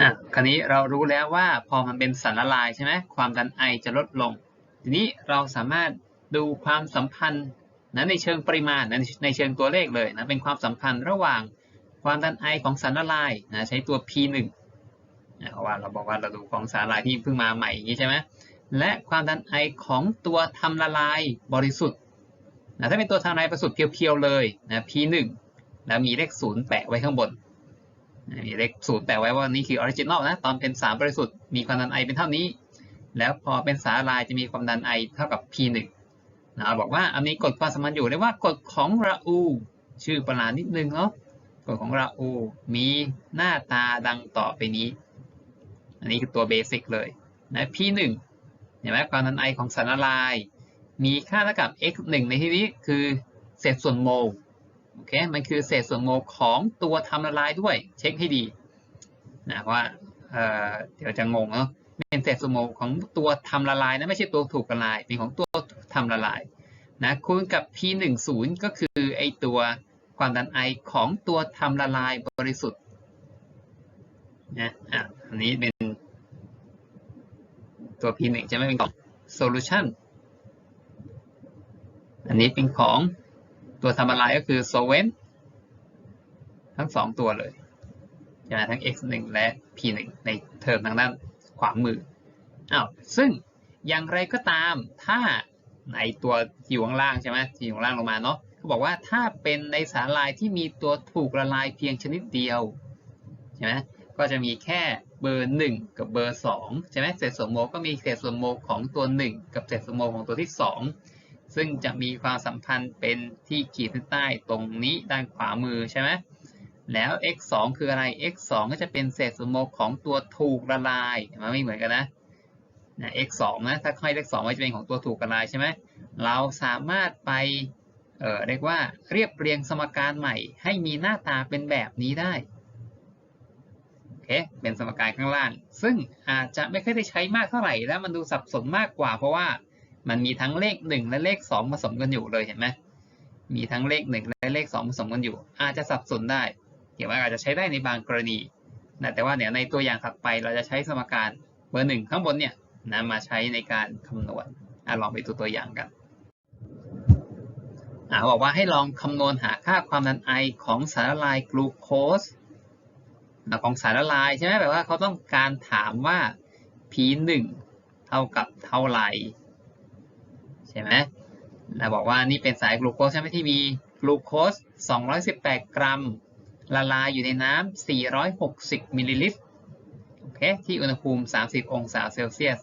อะคราวนี้เรารู้แล้วว่าพอมันเป็นสารละลายใช่ไหมความดันไอจะลดลง ทีนี้เราสามารถดูความสัมพันธ์นะในเชิงปริมาณนะในเชิงตัวเลขเลยนะเป็นความสัมพันธ์ระหว่างความดันไอของสารละลายนะใช้ตัว P1 นะเพราะว่าเราบอกว่าเราดูของสารละลายที่เพิ่งมาใหม่อย่างนี้ใช่ไหมและความดันไอของตัวทำละลายบริสุทธิ์นะถ้าเป็นตัวทำละลายบริสุทธิ์เพียวๆเลยนะ P1 แล้วมีเลขศูนย์แปะไว้ข้างบน มีเลขศูนย์แปะไว้ว่านี่คือออริจินอลนะ ตอนเป็นสารบริสุทธิ์มีความดันไอเป็นเท่านี้ แล้วพอเป็นสารละลายจะมีความดันไอเท่ากับ P1 นะบอกว่าอันนี้กฎความสัมพันธ์อยู่เรียกว่ากฎของราอู ชื่อประหลาดนิดนึงเนาะกฎของราอู มีหน้าตาดังต่อไปนี้ อันนี้คือตัวเบสิกเลยนะ P1 เห็นไหมความดันไอของสารละลาย มีค่าเท่ากับ x 1 ในที่นี้คือเศษส่วนโมล โอเคมันคือเศษส่วนโมลของตัวทำละลายด้วย เช็คให้ดีนะว่าเอ่อเดี๋ยวจะงงเนาะเป็นเศษส่วนโมลของตัวทำละลายนะไม่ใช่ตัวถูกละลายเป็นของตัวทำละลายนะคูณกับ p10 ก็คือไอตัวความดันไอของตัวทำละลายบริสุทธิ์นะอะอันนี้เป็นตัว p1 จะไม่เป็นของ solution อันนี้เป็นของ ตัวทำละลายก็คือ solvent ทั้งสองตัวเลยใช่ไหมทั้ง x 1และ p 1ในเทอมทางด้านขวามืออ้าวซึ่งอย่างไรก็ตามถ้าในตัวที่อยู่ข้างล่างใช่ไหมที่อยู่ข้างล่างลงมาเนาะเขาบอกว่าถ้าเป็นในสารละลายที่มีตัวถูกละลายเพียงชนิดเดียวใช่ไหมก็จะมีแค่เบอร์ 1 กับเบอร์2ใช่ไหมเศษส่วนโมก็มีเศษส่วนโมของตัว 1 กับเศษส่วนโมของตัวที่ 2 ซึ่งจะมีความสัมพันธ์เป็นที่ขีดเส้นใต้ตรงนี้ด้านขวามือใช่ไหมแล้ว x 2คืออะไร x 2ก็จะเป็นเศษส่วนโมลของตัวถูกละลายมันไม่เหมือนกันนะนะ x 2นะถ้าค่อยเลข2ไว้จะเป็นของตัวถูกละลายใช่ไหมเราสามารถไปเอ่อเรียกว่าเรียบเรียงสมการใหม่ ให้มีหน้าตาเป็นแบบนี้ได้โอเคเป็นสมการข้างล่าง ซึ่งอาจจะไม่ค่อยได้ใช้มากเท่าไหร่ แล้วมันดูสับสนมากกว่าเพราะว่า มันมีทั้งเลข 1 และเลข 2 ผสมกันอยู่เลยเห็นไหมมีทั้งเลข 1 และเลข 2 ผสมกันอยู่ อาจจะสับสนได้เดี๋ยวว่าอาจจะใช้ได้ในบางกรณีนะแต่ว่าเนี่ยในตัวอย่างถัดไปเราจะใช้สมการเบอร์หนึ่งข้างบนเนี่ยนะมาใช้ในการคำนวณอลองไปดูตัวอย่างกันอ่าบอกว่าให้ลองคำนวณหาค่าความดันไอของสารละลายกลูโคสของสารละลายใช่ไหมแปลว่าเขาต้องการถามว่า P1 เท่ากับเท่าไหร่ ช่ไหมเราบอกว่านี่เป็นสายกลูโคสใช่ไหมที่มีกลูโคส 218 กรัม ละลายอยู่ในน้ำ 460 มิลลิลิตรโอเคที่อุณหภูมิ 30 องศาเซลเซียส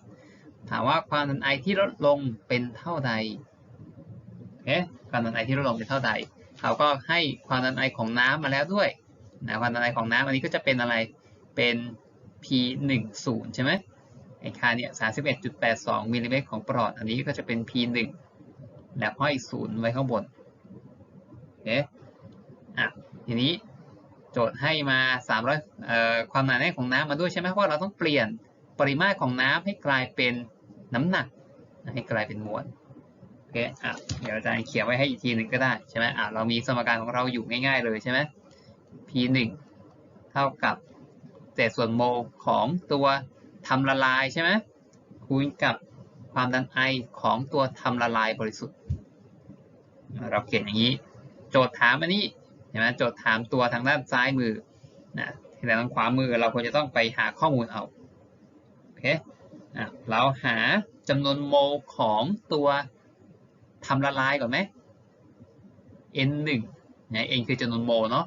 ถามว่าความดันไอที่ลดลงเป็นเท่าใดโอเคความดันไอที่ลดลงเป็นเท่าใดเขาก็ให้ความดันไอของน้ำมาแล้วด้วยนะความดันไอของน้ำอันนี้ก็จะเป็นอะไรเป็น P10 ใช่ไหม ไอค่าเนี่ย31.82มิลลิเมตรของปลอด อันนี้ก็จะเป็น P1 แล้วห้อยศูนย์ไว้ข้างบนโอเคอะทีนี้โจทย์ให้มา 300เอ่อความหนาแน่นของน้ำมาด้วยใช่ไหมเพราะเราต้องเปลี่ยนปริมาตรของน้ำให้กลายเป็นน้ำหนัก ให้กลายเป็นมวลโอเคอะเดี๋ยวอาจารย์เขียนไว้ให้อีกทีหนึ่งก็ได้ใช่ไหมอะเรามีสมการของเราอยู่ง่าย ๆ เลยใช่ไหม P1 เท่ากับเศษส่วนโมของตัว ทำละลายใช่ไหมคูณกับความดันไอของตัวทำละลายบริสุทธิ์ เราเขียนอย่างนี้ โจทย์ถามอันนี้ใช่ไหมโจทย์ถามตัวทางด้านซ้ายมือนะที่ทางขวามือเราควรจะต้องไปหาข้อมูลเอาโอเคเราหาจำนวนโมลของตัวทำละลายก่อนไหม n 1 นะ n คือจำนวนโมลเนาะ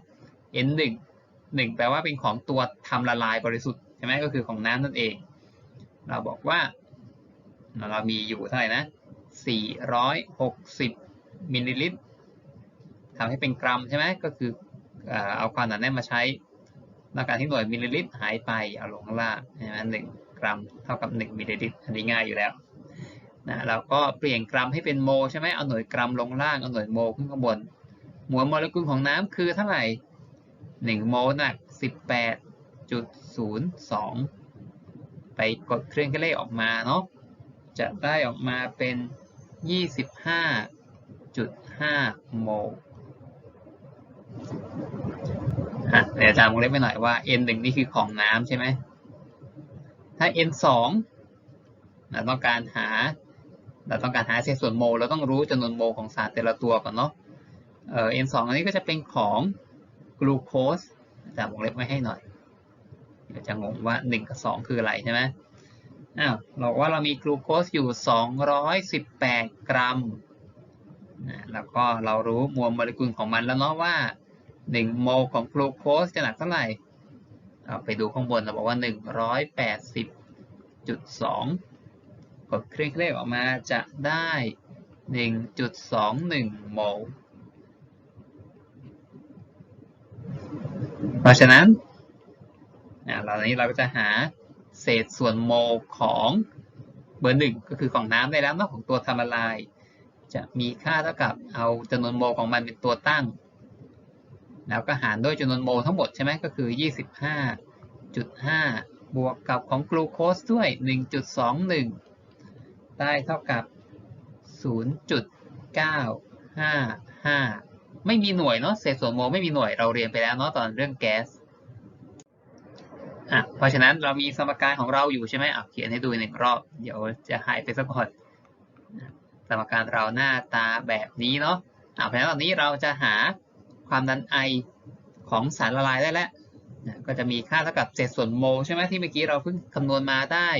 n 1 1 แปลว่าเป็นของตัวทำละลายบริสุทธิ์ใช่ไหมก็คือของน้ำนั่นเอง เราบอกว่า เรามีอยู่เท่าไหร่นะ 460 มิลลิลิตรทำให้เป็นกรัมใช่ไหมก็คือเอาความหนาแน่นมาใช้ในการที่หน่วยมิลลิลิตรหายไปเอาลงล่างใช่ไหมหนึ่งกรัมเท่ากับ 1มิลลิลิตรอันนี้ง่ายอยู่แล้วนะเราก็เปลี่ยนกรัมให้เป็นโมใช่ไหมเอาหน่วยกรัมลงล่างเอาหน่วยโมขึ้นข้างบนมวลโมเลกุลของน้ำคือเท่าไหร่ 1 โมลหนัก 18.02 ไปกดเครื่องคิดเลขออกมาเนาะจะได้ออกมาเป็น 25.5 โมลอะเดี๋ยวอาจารย์วงเล็บไปหน่อยว่า n 1 นี่คือของน้ำใช่ไหม ถ้า n สองเราต้องการหา เราต้องการหาเศษส่วนโมล เราต้องรู้จำนวนโมลของสารแต่ละตัวก่อนเนาะเอ่อ n สองอันนี้ก็จะเป็นของกลูโคสจะวงเล็บไว้ให้หน่อย จะงงว่า 1 กับ 2 คืออะไรใช่ไหมอ้าวบอกว่าเรามีกลูโคสอยู่ 218 กรัมนะแล้วก็เรารู้มวลโมเลกุลของมันแล้วเนาะว่า 1 โมลของกลูโคสจะหนักเท่าไหร่เอาไปดูข้างบนเราบอกว่า 180.2 กดเครื่องเลขออกมาจะได้ 1.21 โมล เพราะฉะนั้น เราตอนนี้เราก็จะหาเศษส่วนโมลของเบอร์หนึ่งก็คือของน้ำได้แล้วเนอของตัวทำละลาย จะมีค่าเท่ากับเอาจำนวนโมลของมันเป็นตัวตั้ง แล้วก็หารด้วยจำนวนโมลทั้งหมดใช่ไหมก็คือ 25.5 บวกกับของกลูโคสด้วย 1.21 ได้เท่ากับ 0.955 ไม่มีหน่วยเนาะเศษส่วนโมลไม่มีหน่วยเราเรียนไปแล้วเนาะตอนเรื่องแก๊ส อะเพราะฉะนั้นเรามีสมการของเราอยู่ใช่ไหมอะเขียนให้ดูหนึ่งรอบ เดี๋ยวจะหายไปสักก่อนสมการเราหน้าตาแบบนี้เนาะอะเพราะฉะนั้นตอนนี้เราจะหาความดันไอของสารละลายได้แล้วก็จะมีค่าเท่ากับเศษส่วนโมลใช่ไหมที่เมื่อกี้เราเพิ่งคำนวณมาได้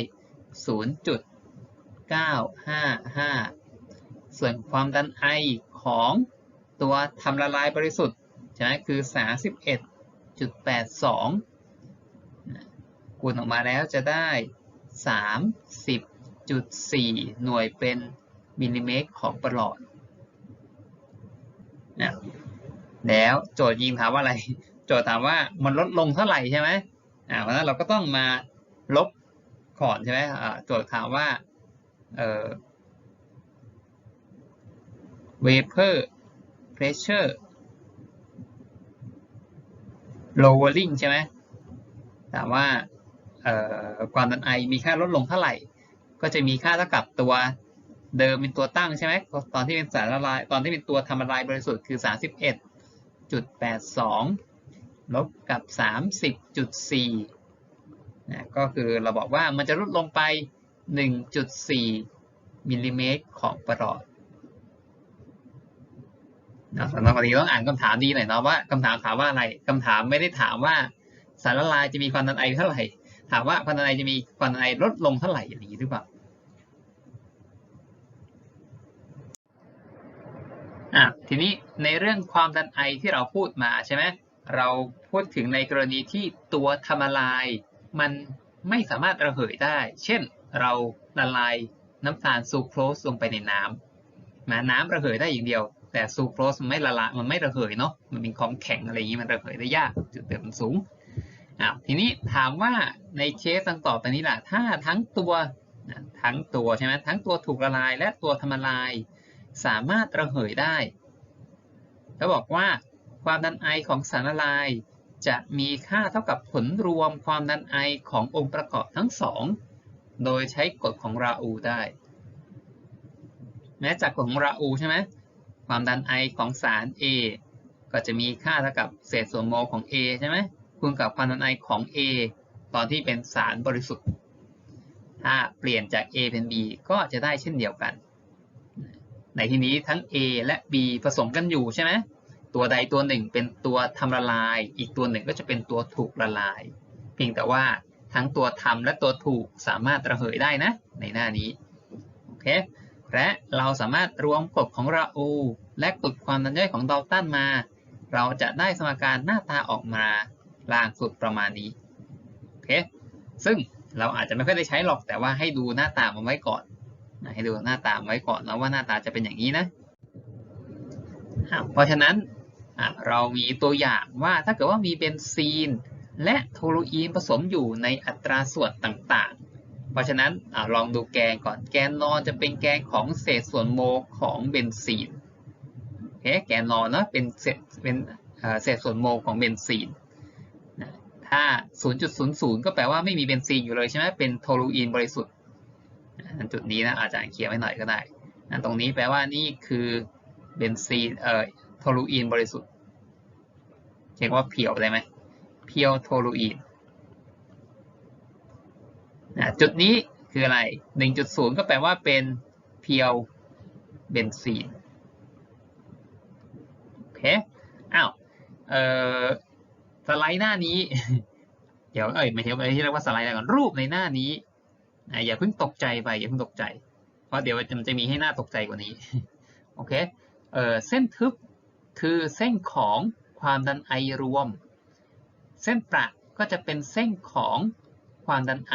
0.955 ส่วนความดันไอของตัวทำละลายบริสุทธิ์ใช่ไหมคือ 31.82 ณออกมาแล้วจะได้ 30.4 หน่วยเป็นมิลลิเมตรของประหลอดนะแล้วโจทย์ยิงถามว่าอะไร โจทย์ถามว่ามันลดลงเท่าไหร่ใช่ไหมอ่าเพราะนั้นเราก็ต้องมาลบก่อนใช่ไหมอ่าโจทย์ถามว่าเอ่อ vapor pressure lowering ใช่ไหมถามว่า ความดันไอมีค่าลดลงเท่าไหร่ ก็จะมีค่าเท่ากับตัวเดิมเป็นตัวตั้งใช่ไหมตอนที่เป็นสารละลายตอนที่เป็นตัวทำละลายบริสุทธิ์คือ 31.82 ลบกับ 30.4นะก็คือเราบอกว่ามันจะลดลงไป 1.4 มิลลิเมตรของประหลอดนะสำหรับวันนี้ต้องอ่านคำถามดีหน่อยเนาะว่าคำถามถามว่าอะไรคำถามไม่ได้ถามว่าสารละลายจะมีความดันไอเท่าไหร่ ถามว่าควันดันไอจะมีควันดันไอลดลงเท่าไหร่อย่างนี้หรือเปล่าอะทีนี้ในเรื่องความดันไอที่เราพูดมาใช่ไหมเราพูดถึงในกรณีที่ตัวทำละลาย มันไม่สามารถระเหยได้ เช่นเราละลายน้ำตาลซูโครสลงไปในน้ำนะน้ำระเหยได้อย่างเดียว แต่ซูโครสมันไม่ละลายมันไม่ระเหยเนาะมันเป็นของแข็งอะไรอย่างนี้มันระเหยได้ยากจุดเดือดมันสูง อ้าวทีนี้ถามว่าในเคสต่างต่อไปนี้ล่ะถ้าทั้งตัวทั้งตัวใช่ไหมทั้งตัวถูกละลายและตัวทำละลาย สามารถระเหยได้เขาบอกว่าความดันไอของสารละลายจะมีค่าเท่ากับผลรวมความดันไอขององค์ประกอบทั้งสอง โดยใช้กฎของราอูได้ แม้จากกฎของราอูใช่ไหมความดันไอของสาร A ก็จะมีค่าเท่ากับเศษส่วนโมลของ A ใช่ไหม คูณกับความดันไอของ A ตอนที่เป็นสารบริสุทธิ์ ถ้าเปลี่ยนจาก A เป็น B ก็จะได้เช่นเดียวกัน ในที่นี้ทั้ง A และ B ผสมกันอยู่ใช่ไหมตัวใดตัวหนึ่งเป็นตัวทำละลาย อีกตัวหนึ่งก็จะเป็นตัวถูกละลาย เพียงแต่ว่าทั้งตัวทำและตัวถูกสามารถระเหยได้นะ ในหน้านี้โอเคและเราสามารถรวมกฎของราอูและกฎความดันย่อยของดอลตันมา เราจะได้สมการหน้าตาออกมา ล่างสุดประมาณนี้โอเคซึ่งเราอาจจะไม่ค่อยได้ใช้หรอกแต่ว่าให้ดูหน้าตามันไว้ก่อนให้ดูหน้าตาไว้ก่อนแล้วว่าหน้าตาจะเป็นอย่างนี้นะเพราะฉะนั้นเรามีตัวอย่างว่าถ้าเกิดว่ามีเบนซีน และโทลูอีนผสมอยู่ในอัตราส่วนต่างๆ เพราะฉะนั้นอลองดูแกนก่อนแกนนอนจะเป็นแกนของเศษส่วนโมของเบนซีนโอเคแกนนอนนะเป็นเศษเป็นเศษส่วนโมของเบนซีน ถ้า 0.00 ก็แปลว่าไม่มีเบนซีนอยู่เลยใช่ไหมเป็นโทลูอีนบริสุทธิ์จุดนี้นะอาจารย์เขียนไว้หน่อยก็ได้ตรงนี้แปลว่านี่คือเบนซีนเอ่อโทลูอีนบริสุทธิ์เรียกว่าเพียวได้ไหมเพียวโทลูอีนนะจุดนี้คืออะไร 1.0 ก็แปลว่าเป็นเพียวเบนซีนโอเคอ้าวเอ่อ สไลด์หน้านี้ เดี๋ยวเอ้ยไม่ใช่ไม่ใช่เรียกว่าสไลด์แล้วก่อนรูปในหน้านี้นะอย่าเพิ่งตกใจไปอย่าเพิ่งตกใจ เพราะเดี๋ยวมันจะมีให้หน้าตกใจกว่านี้โอเคเอ่อเส้นทึบคือเส้นของความดันไอรวม เส้นประก็จะเป็นเส้นของความดันไอ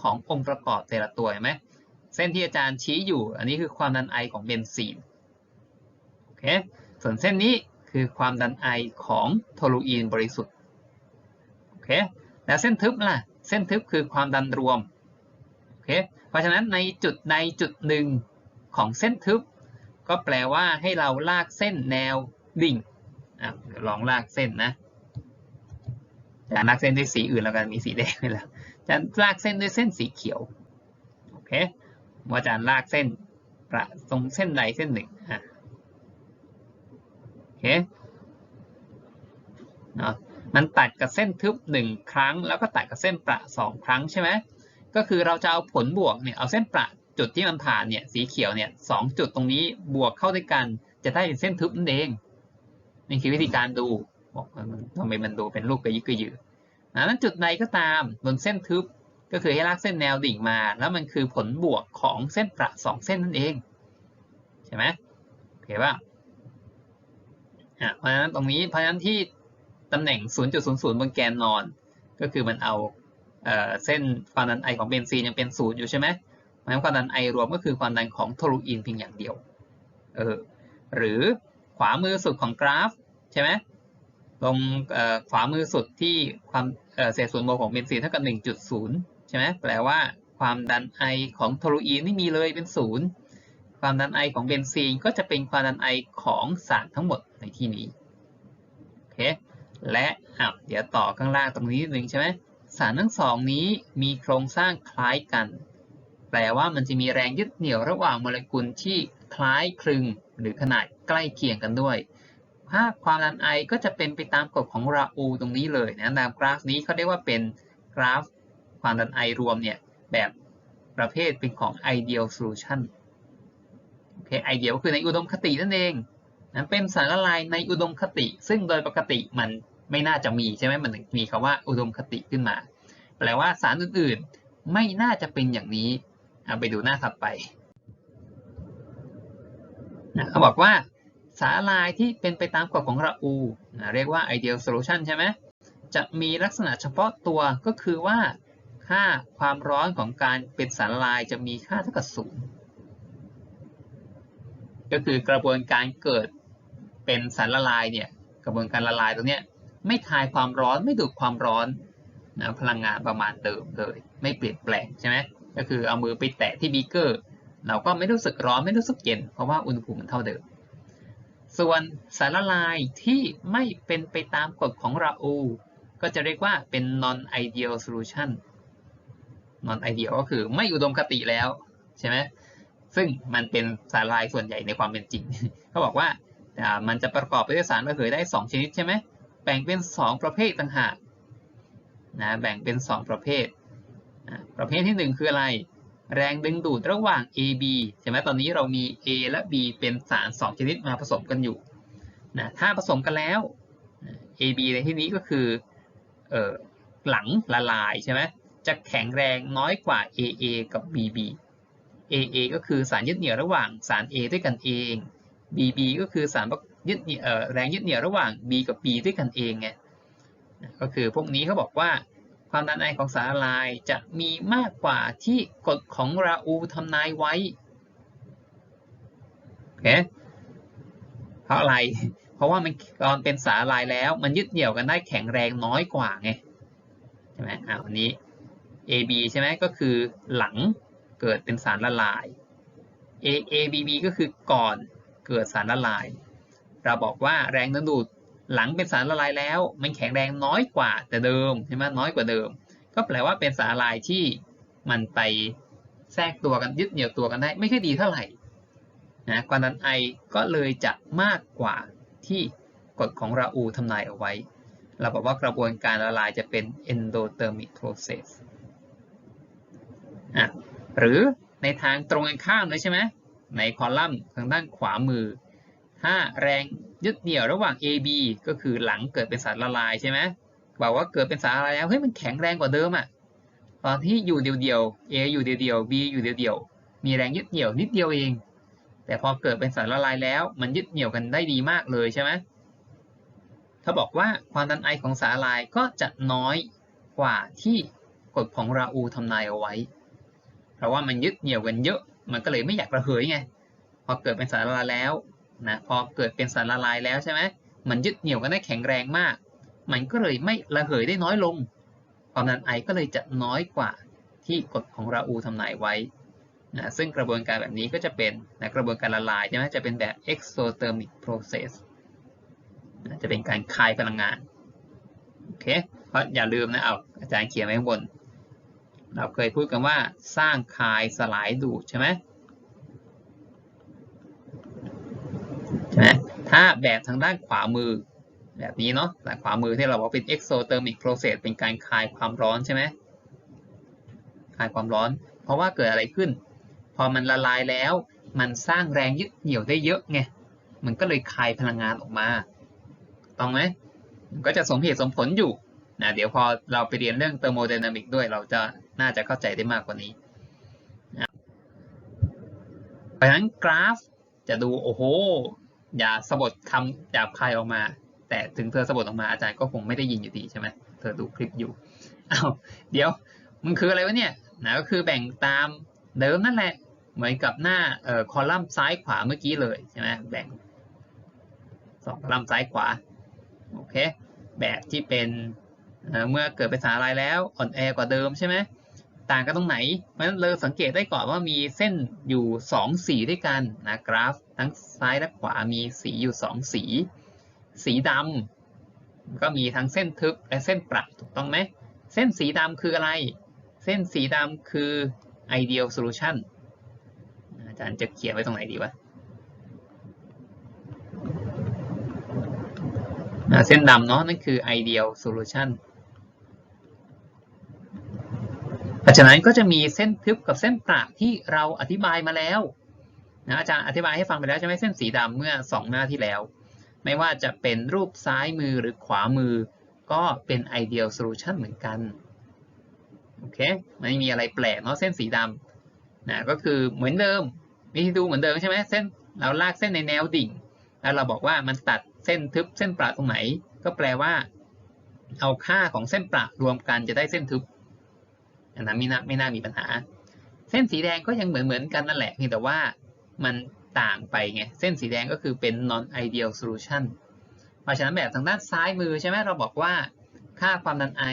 ขององค์ประกอบแต่ละตัวเห็นไหมเส้นที่อาจารย์ชี้อยู่ อันนี้คือความดันไอของเบนซีนโอเคส่วนเส้นนี้คือความดันไอของโทลูอีนบริสุทธิ์ เคแล้วเส้นทึบล่ะ เส้นทึบคือความดันรวมโอเคเพราะฉะนั้นในจุดในจุดหนึ่งของเส้นทึบ ก็แปลว่าให้เราลากเส้นแนวดิ่งอะเดี๋ยวลองลากเส้นนะจะลากเส้นด้วยสีอื่นแล้วกันมีสีแดงไปแล้วจะลากเส้นด้วยเส้นสีเขียวโอเคว่าจะลากเส้นประตรงเส้นใดเส้นหนึ่งอะโอเคเนาะ มันตัดกับเส้นทึบหนึ่งครั้ง แล้วก็ตัดกับเส้นประสองครั้งใช่ไหมก็คือเราจะเอาผลบวกเนี่ยเอาเส้นประจุดที่มันผ่านเนี่ยสีเขียวเนี่ยสองจุดตรงนี้บวกเข้าด้วยกัน จะได้เป็นเส้นทึบนั่นเองนี่คือวิธีการดูบอกทำไมมันดูเป็นรูปกระยิกกระยือนั้นจุดใดก็ตามบนเส้นทึบก็คือให้ลากเส้นแนวดิ่งมา แล้วมันคือผลบวกของเส้นประสองเส้นนั่นเองใช่ไหมโอเคป่ะอะเพราะฉะนั้นตรงนี้เพราะฉะนั้นที่ ตำแหน่ง 0.00 บนแกนนอน ก็คือมันเอาเเส้นความดันไอของเบนซีนยังเป็นศูนย์อยู่ใช่ไหมเพราะฉะนั้นความดันไอรวมก็คือความดันของโทลูอีนเพียงอย่างเดียว เออ หรือขวามือสุดของกราฟใช่ไหมตรงขวามือสุดที่ความเศษส่วนโมลของเบนซีนเท่ากับ 1.0 ใช่ไหมแปลว่าความดันไอของโทลูอีนไม่มีเลยเป็นศูนย์ความดันไอของเบนซีนก็จะเป็นความดันไอของสารทั้งหมดในที่นี้ โอเค และอะเดี๋ยวต่อข้างล่างตรงนี้นิดนึงใช่ไหมสารทั้งสองนี้มีโครงสร้างคล้ายกัน แปลว่ามันจะมีแรงยึดเหนี่ยวระหว่างโมเลกุลที่คล้ายคลึงหรือขนาดใกล้เคียงกันด้วยภาพความดันไอก็จะเป็นไปตามกฎของราอูตรงนี้เลยนะตามกราฟนี้เขาเรียกว่าเป็นกราฟความดันไอรวมเนี่ยแบบประเภทเป็นของ ideal solution โอเค ideal ก็คือในอุดมคตินั่นเอง นะเป็นสารละลายในอุดมคติ ซึ่งโดยปกติมันไม่น่าจะมีใช่ไหมมันมีคำว่าอุดมคติขึ้นมา แปลว่าสารอื่นๆ ไม่น่าจะเป็นอย่างนี้เอาไปดูหน้าถัดไปนะเขาบอกว่าสารละลายที่เป็นไปตามกฎของราอูนะเรียกว่า ideal solution ใช่ไหมจะมีลักษณะเฉพาะตัวก็คือว่า ค่าความร้อนของการเป็นสารละลายจะมีค่าเท่ากับศูนย์ก็คือกระบวนการเกิด เป็นสารละลายเนี่ยกระบวนการละลายตรงนี้ไม่คายความร้อนไม่ดูดความร้อนนะพลังงานประมาณเดิมเลย ไม่เปลี่ยนแปลงใช่ไหมก็คือเอามือไปแตะที่บีเกอร์ เราก็ไม่รู้สึกร้อนไม่รู้สึกเย็น เพราะว่าอุณหภูมิมันเท่าเดิม ส่วนสารละลายที่ไม่เป็นไปตามกฎของราอูก็จะเรียกว่าเป็น non ideal solution non ideal ก็คือไม่อุดมคติแล้วใช่ไหมซึ่งมันเป็นสารละลายส่วนใหญ่ในความเป็นจริงเขาบอกว่า มันจะประกอบไปด้วยสารระเหยได้ 2 ชนิดใช่ไหมแบ่งเป็น 2 ประเภทต่างหากนะแบ่งเป็น 2 ประเภท ประเภทที่ 1 คืออะไร แรงดึงดูดระหว่าง AB ใช่ไหมตอนนี้เรามี A และ B เป็นสาร 2 ชนิดมาผสมกันอยู่นะถ้าผสมกันแล้ว AB ในที่นี้ก็คือออหลังละลายใช่ไหมจะแข็งแรงน้อยกว่า AA กับ BB AA ก็คือสารยึดเหนี่ยวระหว่างสาร A ด้วยกันเอง BB ก็คือสารยึดแรงยึดเหนี่ยวระหว่าง B กับ B ด้วยกันเองไงก็คือพวกนี้เขาบอกว่าความดันไอของสารละลายจะมีมากกว่าที่กฎของราอูทำนายไว้โอเคเพราะอะไร เพราะว่ามันตอนเป็นสารละลายแล้วมันยึดเหนี่ยวกันได้แข็งแรงน้อยกว่าไงใช่ไหมอ่าวันนี้ AB ใช่ไหมก็คือหลังเกิดเป็นสารละลาย A A B B ก็คือก่อน เกิดสารละลาย เราบอกว่าแรงดึงดูดหลังเป็นสารละลายแล้ว มันแข็งแรงน้อยกว่าแต่เดิมใช่ไหมน้อยกว่าเดิม ก็แปลว่าเป็นสารละลายที่มันไปแทรกตัวกันยึดเหนี่ยวตัวกันได้ไม่ค่อยดีเท่าไหร่นะความดันไอก็เลยจะมากกว่าที่กฎของราอูทำนายเอาไว้ เราบอกว่ากระบวนการละลายจะเป็น endothermic process อะหรือในทางตรงกันข้ามเลยใช่ไหม ในคอลัมน์ทางด้านขวามือถ้าแรงยึดเหนี่ยวระหว่าง AB ก็คือหลังเกิดเป็นสารละลายใช่ไหมบอกว่าเกิดเป็นสารละลายแล้วเฮ้ยมันแข็งแรงกว่าเดิมอะตอนที่อยู่เดียวๆ A อยู่เดียวๆ B อยู่เดียวๆ มีแรงยึดเหนี่ยวนิดเดียวเอง แต่พอเกิดเป็นสารละลายแล้ว มันยึดเหนี่ยวกันได้ดีมากเลยใช่ไหมเขาบอกว่าความดันไอของสารละลายก็จะน้อยกว่าที่กฎของราอูลทำนายเอาไว้ เพราะว่ามันยึดเหนี่ยวกันเยอะ มันก็เลยไม่อยากระเหยไงพอเกิดเป็นสารละลายแล้วนะพอเกิดเป็นสารละลายแล้วใช่ไหมมันยึดเหนี่ยวกันได้แข็งแรงมาก มันก็เลยไม่ระเหยได้น้อยลง ความดันไอก็เลยจะน้อยกว่าที่กฎของราอูทำนายไว้นะซึ่งกระบวนการแบบนี้ก็จะเป็นนะกระบวนการละลายใช่ไหมจะเป็นแบบ exothermic process นะจะเป็นการคายพลังงาน โอเค เพราะอย่าลืมนะ เอาอาจารย์เขียนไว้ข้างบน เราเคยพูดกันว่าสร้างคายสลายดูดใช่ไหมใช่ไหมถ้าแบบทางด้านขวามือแบบนี้เนาะด้านขวามือที่เราบอกเป็น exothermic process เป็นการคายความร้อนใช่ไหมคายความร้อน เพราะว่าเกิดอะไรขึ้น พอมันละลายแล้ว มันสร้างแรงยึดเหนี่ยวได้เยอะไง มันก็เลยคายพลังงานออกมา ต้องไหมก็จะสมเหตุสมผลอยู่นะเดี๋ยวพอเราไปเรียนเรื่องเทอร์โมไดนามิกด้วย เราจะ น่าจะเข้าใจได้มากกว่านี้เพราะฉะนั้นกราฟจะดูโอ้โห อย่าสะบดคำหยาบคายออกมา แต่ถึงเธอสะบดออกมาอาจารย์ก็คงไม่ได้ยินอยู่ดีใช่ไหมเธอดูคลิปอยู่เอ้าเดี๋ยวมันคืออะไรวะเนี่ยนะก็คือแบ่งตามเดิมนั่นแหละเหมือนกับหน้าเอ่อคอลัมน์ซ้ายขวาเมื่อกี้เลยใช่ไหมแบ่งสองคอลัมน์ซ้ายขวาโอเคแบบที่เป็นเมื่อเกิดเป็นสารอะแล้วอ่อนแอกว่าเดิมใช่ไหม ต่างกันตรงไหน เพราะฉะนั้นเราสังเกตได้ก่อนว่ามีเส้นอยู่ 2 สีด้วยกันนะกราฟ ทั้งซ้ายและขวามีสีอยู่ 2 สี สีดำก็มีทั้งเส้นทึบและเส้นประถูกต้องไหมเส้นสีดำคืออะไร เส้นสีดำคือ ideal solution อาจารย์จะเขียนไว้ตรงไหนดีวะเส้นดำเนาะนั่นคือ ideal solution เพ ราะฉะนั้นก็จะมีเส้นทึบกับเส้นประที่เราอธิบายมาแล้วนะอาจารย์อธิบายให้ฟังไปแล้วใช่ไหมเส้นสีดำเมื่อ 2 หน้าที่แล้ว ไม่ว่าจะเป็นรูปซ้ายมือหรือขวามือ ก็เป็น ideal solution เหมือนกันโอเคไม่มีอะไรแปลกเนาะเส้นสีดำนะก็คือเหมือนเดิมวิธีดูเหมือนเดิมใช่ไหมเส้นเราลากเส้นในแนวดิ่ง แล้วเราบอกว่ามันตัดเส้นทึบเส้นประตรงไหน ก็แปลว่า เอาค่าของเส้นประรวมกันจะได้เส้นทึบ อันนั้นไม่น่าไม่น่ามีปัญหา เส้นสีแดงก็ยังเหมือนเหมือนกันนั่นแหละเพียงแต่ว่ามันต่างไปไงเส้นสีแดงก็คือเป็น non ideal solution เพราะฉะนั้นแบบทางด้านซ้ายมือใช่ไหมเราบอกว่าค่าความดันไอ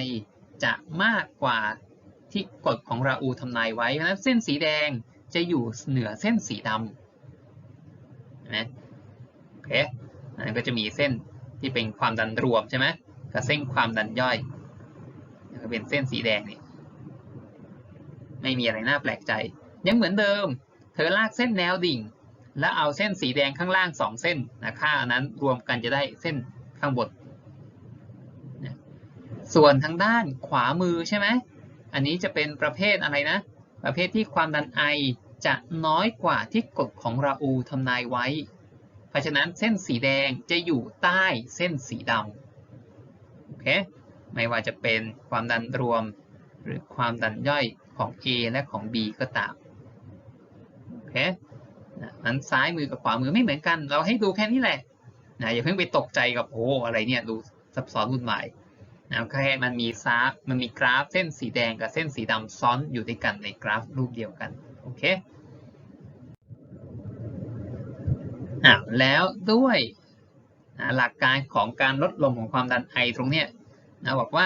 จะมากกว่าที่กฎของราอูทำนายไว้เพราะฉะนั้นเส้นสีแดงจะอยู่เหนือเส้นสีดำนะโอเคอันก็จะมีเส้นที่เป็นความดันรวมใช่ไหมกับเส้นความดันย่อยก็เป็นเส้นสีแดงนี่ ไม่มีอะไรน่าแปลกใจ ยังเหมือนเดิม เธอลากเส้นแนวดิ่ง แล้วเอาเส้นสีแดงข้างล่างสองเส้นนะค่านั้นรวมกันจะได้เส้นข้างบนส่วนทางด้านขวามือใช่ไหมอันนี้จะเป็นประเภทอะไรนะ ประเภทที่ความดันไอจะน้อยกว่าที่กฎของราอูทำนายไว้ เพราะฉะนั้นเส้นสีแดงจะอยู่ใต้เส้นสีดำโอเคไม่ว่าจะเป็นความดันรวมหรือความดันย่อย ของ A และของ B ก็ตามโอเคนั้นซ้ายมือกับขวามือไม่เหมือนกัน เราให้ดูแค่นี้แหละนะอย่าเพิ่งไปตกใจกับโอ้อะไรเนี่ยดูซับซ้อนวุ่นวายนะแค่มันมีซาร์มันมีกราฟเส้นสีแดงกับเส้นสีดำซ้อนอยู่ด้วยกันในกราฟรูปเดียวกันโอเคอ่าแล้วด้วยนะหลักการของการลดลงของความดันไอตรงเนี้ยนะบอกว่า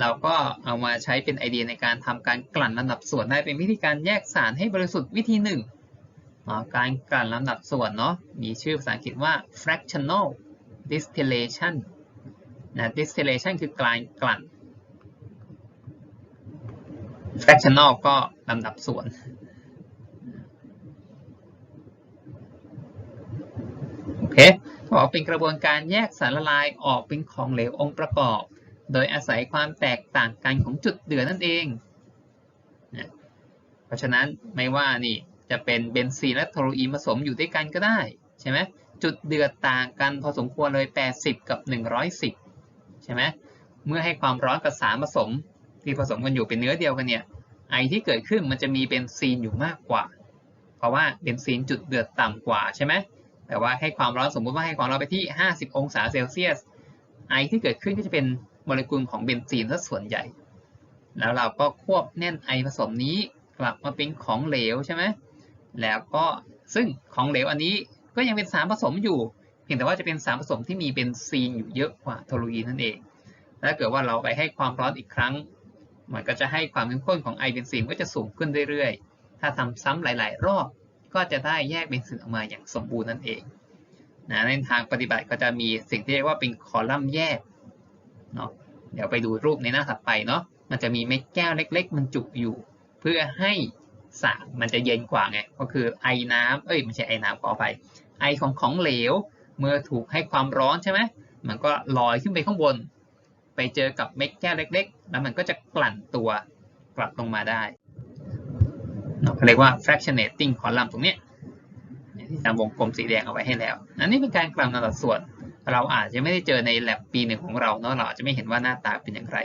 เราก็เอามาใช้เป็นไอเดียในการทำการกลั่นลำดับส่วนได้เป็นวิธีการแยกสารให้บริสุทธิ์วิธีหนึ่งการกลั่นลำดับส่วนเนาะมีชื่อภาษาอังกฤษว่า fractional distillation นะ distillation คือการกลั่น fractional ก็ลำดับส่วน โอเคบอกเป็นกระบวนการแยกสารละลายออกเป็นของเหลวองค์ประกอบ โดยอาศัยความแตกต่างกันของจุดเดือดนั่นเองนะเพราะฉะนั้นไม่ว่านี่จะเป็นเบนซีนและโทลูอีนผสมอยู่ด้วยกันก็ได้ใช่ไหมจุดเดือดต่างกันพอสมควรเลย 80 กับ 110 ใช่ไหมเมื่อให้ความร้อนกับสารผสม ที่ผสมกันอยู่เป็นเนื้อเดียวกันเนี่ยไอที่เกิดขึ้นมันจะมีเบนซีนอยู่มากกว่า เพราะว่าเบนซีนจุดเดือดต่ำกว่าใช่ไหมแต่ว่าให้ความร้อนสมมุติว่าให้ความร้อนไปที่ 50 องศาเซลเซียสไอที่เกิดขึ้นก็จะเป็น โมเลกุลของเบนซีนซะส่วนใหญ่ แล้วเราก็ควบแน่นไอผสมนี้กลับมาเป็นของเหลวใช่ไหมแล้วก็ซึ่งของเหลวอันนี้ก็ยังเป็นสารผสมอยู่ เพียงแต่ว่าจะเป็นสารผสมที่มีเบนซีนอยู่เยอะกว่าโทลูอีนนั่นเองถ้าเกิดว่าเราไปให้ความร้อนอีกครั้ง มันก็จะให้ความเข้มข้นของไอเบนซีนก็จะสูงขึ้นเรื่อยๆ ถ้าทำซ้ำหลาย ๆ รอบก็จะได้แยกเบนซีนออกมาอย่างสมบูรณ์นั่นเองนะในทางปฏิบัติก็จะมีสิ่งที่เรียกว่าเป็นคอลัมน์แยก เนาะเดี๋ยวไปดูรูปในหน้าถัดไปเนาะมันจะมีเม็ดแก้วเล็ก ๆ มันจุอยู่ เพื่อให้สารมันจะเย็นกว่าไงก็คือไอน้ำเอ้ยไม่ใช่ไอน้ำขอไปไอของของเหลว เมื่อถูกให้ความร้อนใช่ไหมมันก็ลอยขึ้นไปข้างบน ไปเจอกับเม็ดแก้วเล็ก ๆ แล้วมันก็จะกลั่นตัวกลับลงมาได้เขาเรียกว่า fractionating column ตรงนี้ที่ทำวงกลมสีแดงเอาไว้ให้แล้ว อันนี้เป็นการกลั่นอัตราส่วน เราอาจจะไม่ได้เจอใน lab ปีหนึ่งของเราเนาะเราอาจจะไม่เห็นว่าหน้าตาเป็นอย่างไร